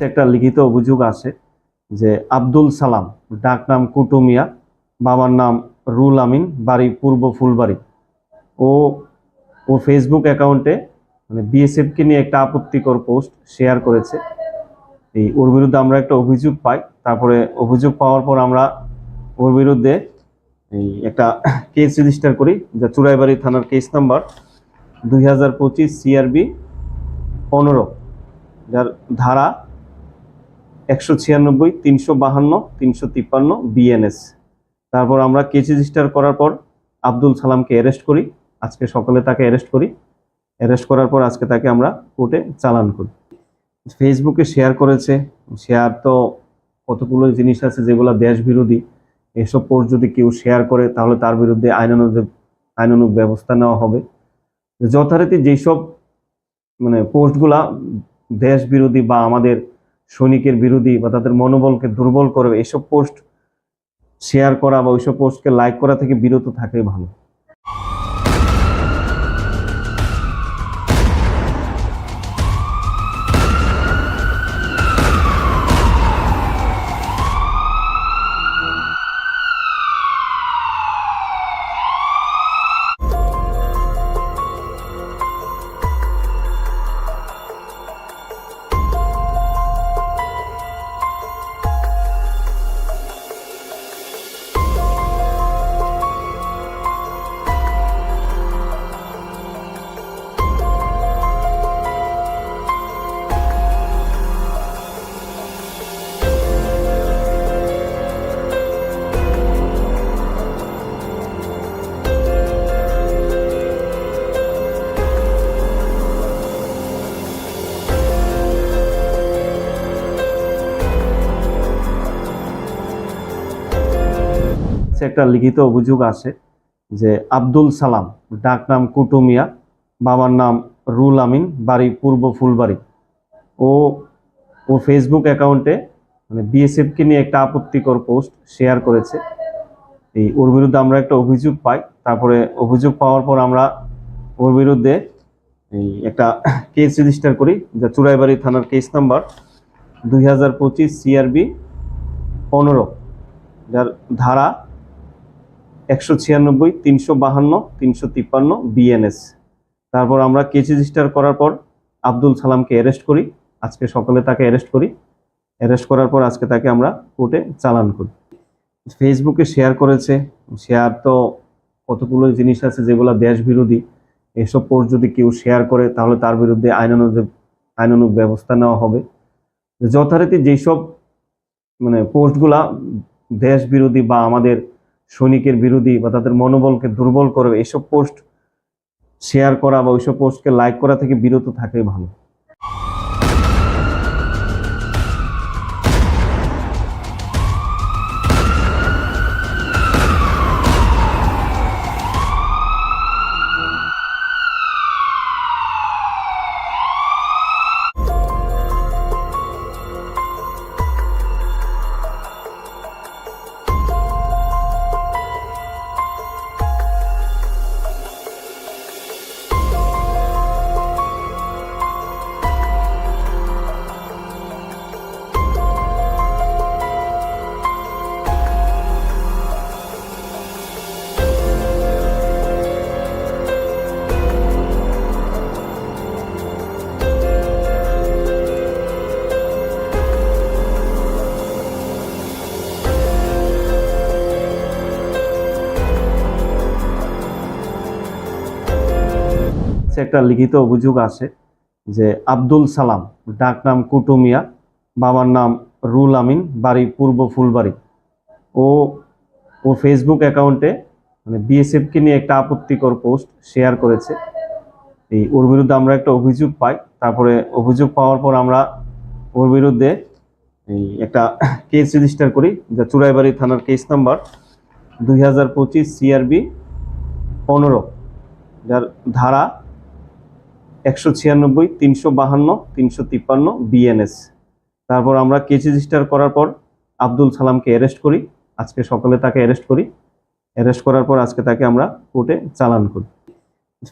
কাছে একটা লিখিত অভিযোগ আছে যে আব্দুল সালাম, ডাক নাম কুটুমিয়া, বাবার নাম রুল আমিন, বাড়ি পূর্ব ফুলবাড়ি। ও ও ফেসবুক অ্যাকাউন্টে মানে বিএসএফকে নিয়ে একটা আপত্তিকর পোস্ট শেয়ার করেছে। এই ওর বিরুদ্ধে আমরা একটা অভিযোগ পাই, তারপরে অভিযোগ পাওয়ার পর আমরা ওর বিরুদ্ধে এই একটা কেস রেজিস্টার করি, যা চুড়াইবাড়ি থানার কেস নাম্বার দুই হাজার পঁচিশ সিআরবি পনেরো, যার ধারা একশো ছিয়ানব্বই, তিনশো বাহান্ন, তিনশো তিপ্পান্ন বিএনএস তারপর আমরা কেস রেজিস্টার করার পর আব্দুল সালামকে অ্যারেস্ট করি। আজকে সকালে তাকে অ্যারেস্ট করি। অ্যারেস্ট করার পর আজকে তাকে আমরা কোর্টে চালান করি। ফেসবুকে শেয়ার করেছে। শেয়ার তো কতগুলো জিনিস আছে যেগুলো দেশ বিরোধী এসব পোস্ট যদি কেউ শেয়ার করে, তাহলে তার বিরুদ্ধে আইনানুগ আইনানুগ ব্যবস্থা নেওয়া হবে। যথারীতি যেসব মানে পোস্টগুলা দেশ বিরোধী বা আমাদের সৈনিকের বিরোধী বা তাদের মনোবলকে দুর্বল করবে এসব পোস্ট শেয়ার করা বা ওইসব পোস্টকে লাইক করা থেকে বিরত থাকাই ভালো। কাছে একটা লিখিত অভিযোগ আছে যে আব্দুল সালাম, ডাক নাম কুটুমিয়া, বাবার নাম রুল আমিন, বাড়ি পূর্ব ফুলবাড়ি। ও ও ফেসবুক অ্যাকাউন্টে মানে বিএসএফকে নিয়ে একটা আপত্তিকর পোস্ট শেয়ার করেছে। এই ওর বিরুদ্ধে আমরা একটা অভিযোগ পাই, তারপরে অভিযোগ পাওয়ার পর আমরা ওর বিরুদ্ধে এই একটা কেস রেজিস্টার করি, যা চুড়াইবাড়ি থানার কেস নাম্বার দুই হাজার পঁচিশ সিআরবি পনেরো, যার ধারা একশো ছিয়ানব্বই, তিনশো বাহান্ন, তিনশো তিপ্পান্ন বিএনএস তারপর আমরা কেস রেজিস্টার করার পর আব্দুল সালামকে অ্যারেস্ট করি। আজকে সকালে তাকে অ্যারেস্ট করি। অ্যারেস্ট করার পর আজকে তাকে আমরা কোর্টে চালান করি। ফেসবুকে শেয়ার করেছে। শেয়ার তো কতগুলো জিনিস আছে যেগুলো দেশ বিরোধী এসব পোস্ট যদি কেউ শেয়ার করে, তাহলে তার বিরুদ্ধে আইনানুগ আইনানুগ ব্যবস্থা নেওয়া হবে। যথারীতি যেসব মানে পোস্টগুলা দেশ বিরোধী বা আমাদের সৈনিকের বিরোধী বা তাদের মনোবলকে দুর্বল করবে এসব পোস্ট শেয়ার করা বা ওইসব পোস্টকে লাইক করা থেকে বিরত থাকাই ভালো। একটা লিখিত অভিযোগ আছে যে আব্দুল সালাম, ডাক নাম কুটুমিয়া, বাবার নাম রুল আমিন, বাড়ি পূর্ব ফুলবাড়ি। ও ও ফেসবুক অ্যাকাউন্টে মানে বিএসএফকে নিয়ে একটা আপত্তিকর পোস্ট শেয়ার করেছে। এই ওর বিরুদ্ধে আমরা একটা অভিযোগ পাই, তারপরে অভিযোগ পাওয়ার পর আমরা ওর বিরুদ্ধে এই একটা কেস রেজিস্টার করি, যা চুড়াইবাড়ি থানার কেস নাম্বার দুই হাজার পঁচিশ সিআরবি পনেরো, যার ধারা একশো ছিয়ানব্বই, তিনশো বাহান্ন, তিনশো তিপ্পান্ন বিএনএস তারপর আমরা কেস রেজিস্টার করার পর আব্দুল সালামকে অ্যারেস্ট করি। আজকে সকালে তাকে অ্যারেস্ট করি। অ্যারেস্ট করার পর আজকে তাকে আমরা কোর্টে চালান করি।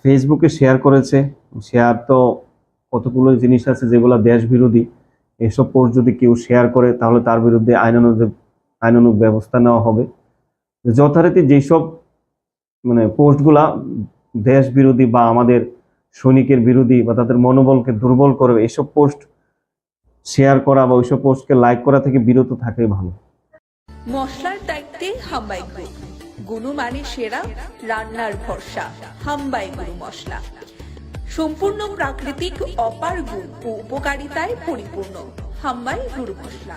ফেসবুকে শেয়ার করেছে। শেয়ার তো কতগুলো জিনিস আছে যেগুলো দেশ বিরোধী এসব পোস্ট যদি কেউ শেয়ার করে, তাহলে তার বিরুদ্ধে আইনানুগ আইনানুগ ব্যবস্থা নেওয়া হবে। যথারীতি যেসব মানে পোস্টগুলা দেশ বিরোধী বা আমাদের সৈনিকের বিরোধী বা তাদের মনোবলকে দুর্বল করবে এসব পোস্ট শেয়ার করা বা ওইসব পোস্টকে লাইক করা থেকে বিরত থাকাই ভালো। মশলার দায়িত্বে হাম্বাই গ্রুপ গুণমানের সেরা, রান্নার ভরসা, হাম্বাই গুরু মশলা। সম্পূর্ণ প্রাকৃতিক, অপার গুণ ও উপকারিতায় পরিপূর্ণ, হাম্বাই গুরু মশলা।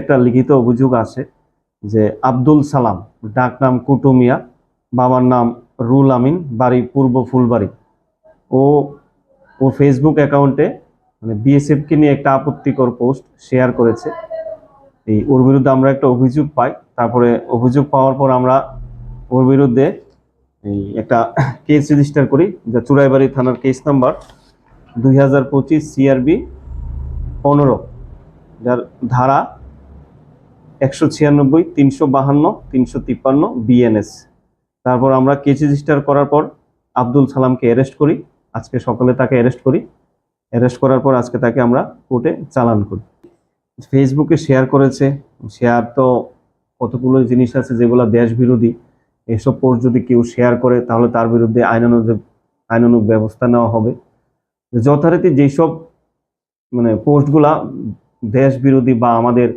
একটা লিখিত অভিযোগ আছে যে আব্দুল সালাম, ডাক নাম কুটুমিয়া, বাবার নাম রুল আমিন, বাড়ি পূর্ব ফুলবাড়ি। ও ও ফেসবুক অ্যাকাউন্টে মানে বিএসএফকে নিয়ে একটা আপত্তিকর পোস্ট শেয়ার করেছে। এই ওর বিরুদ্ধে আমরা একটা অভিযোগ পাই, তারপরে অভিযোগ পাওয়ার পর আমরা ওর বিরুদ্ধে এই একটা কেস রেজিস্টার করি, যা চুরাইবাড়ি থানার কেস নাম্বার দুই হাজার পঁচিশ সিআরবি পনেরো, যার ধারা একশো ছিয়ানব্বই, তিনশো বাহান্ন, তিনশো তিপ্পান্ন বিএনএস তারপর আমরা কেস রেজিস্টার করার পর আব্দুল সালামকে অ্যারেস্ট করি। আজকে সকালে তাকে অ্যারেস্ট করি। অ্যারেস্ট করার পর আজকে তাকে আমরা কোর্টে চালান করি। ফেসবুকে শেয়ার করেছে। শেয়ার তো কতগুলো জিনিস আছে যেগুলো দেশ বিরোধী এসব পোস্ট যদি কেউ শেয়ার করে, তাহলে তার বিরুদ্ধে আইনানুগ আইনানুগ ব্যবস্থা নেওয়া হবে। যথারীতি যেসব মানে পোস্টগুলা দেশ বিরোধী বা আমাদের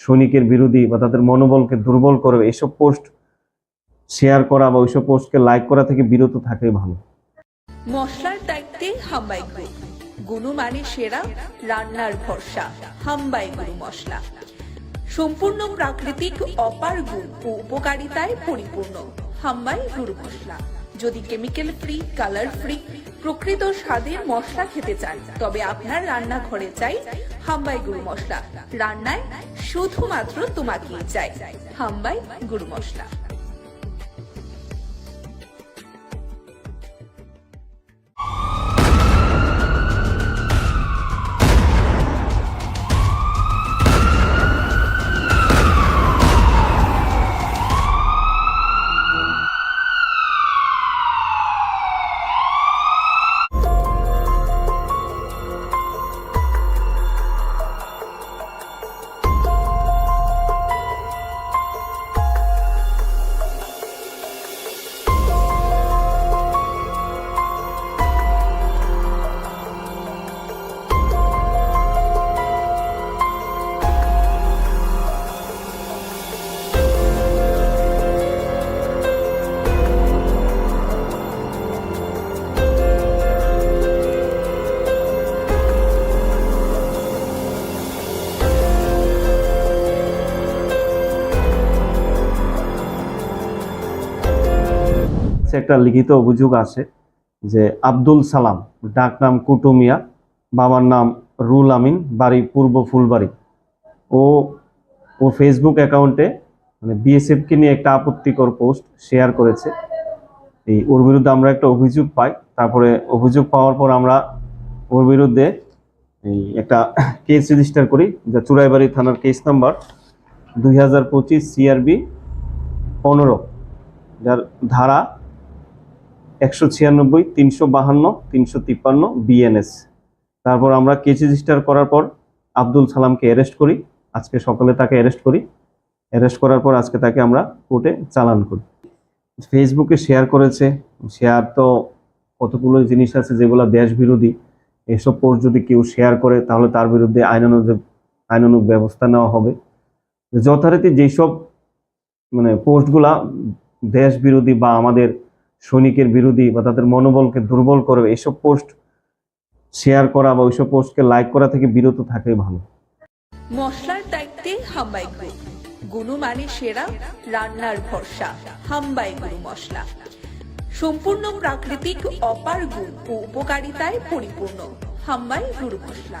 সৈনিকের বিরোধী বা তাদের মনোবলকে দুর্বল করবে এসব পোস্ট শেয়ার করা বা ওইসব পোস্টকে লাইক করা থেকে বিরত থাকাই ভালো। মশলার দায়িত্বে হাম্বাই গ্রুপ গুণমানের সেরা, রান্নার ভরসা, হাম্বাই গুরু মশলা। সম্পূর্ণ প্রাকৃতিক, অপার গুণ ও উপকারিতায় পরিপূর্ণ, হাম্বাই গুরু মশলা। যদি কেমিক্যাল ফ্রি কালার ফ্রি প্রকৃত স্বাদের মশলা খেতে চান, তবে আপনার রান্নাঘরে চাই হাম্বাই গুরু মশলা। রান্নায় শুধুমাত্র তোমাকেই চাই। হাম্বাই গুরু মশলা। সে একটা লিখিত অভিযোগ আছে যে আব্দুল সালাম, ডাক নাম কুটুমিয়া, বাবার নাম রুল আমিন, বাড়ি পূর্ব ফুলবাড়ি। ও ও ফেসবুক অ্যাকাউন্টে মানে বিএসএফকে নিয়ে একটা আপত্তিকর পোস্ট শেয়ার করেছে। এই ওর বিরুদ্ধে আমরা একটা অভিযোগ পাই, তারপরে অভিযোগ পাওয়ার পর আমরা ওর বিরুদ্ধে এই একটা কেস রেজিস্টার করি, যা চুরাইবাড়ি থানার কেস নাম্বার দুই হাজার পঁচিশ সিআরবি পনেরো, যার ধারা একশো ছিয়ানব্বই, তিনশো বাহান্ন, তিনশো তিপ্পান্ন বিএনএস তারপর আমরা কেস রেজিস্টার করার পর আব্দুল সালামকে অ্যারেস্ট করি। আজকে সকালে তাকে অ্যারেস্ট করি। অ্যারেস্ট করার পর আজকে তাকে আমরা কোর্টে চালান করি। ফেসবুকে শেয়ার করেছে। শেয়ার তো কতগুলো জিনিস আছে যেগুলো দেশ বিরোধী এসব পোস্ট যদি কেউ শেয়ার করে, তাহলে তার বিরুদ্ধে আইনানুগ আইনানুগ ব্যবস্থা নেওয়া হবে। যথারীতি যেসব মানে পোস্টগুলা দেশ বিরোধী বা আমাদের সৈনিকের বিরোধী বা তাদের মনোবলকে দুর্বল করবে এসব পোস্ট শেয়ার করা বা ওইসব পোস্টকে লাইক করা থেকে বিরত থাকাই ভালো। মশলার দায়িত্বে হাম্বাই গ্রুপ গুণমানে সেরা, রান্নার ভরসা, হাম্বাই গুরু মশলা। সম্পূর্ণ প্রাকৃতিক, অপার গুণ ও উপকারিতায় পরিপূর্ণ, হাম্বাই গুরু মশলা।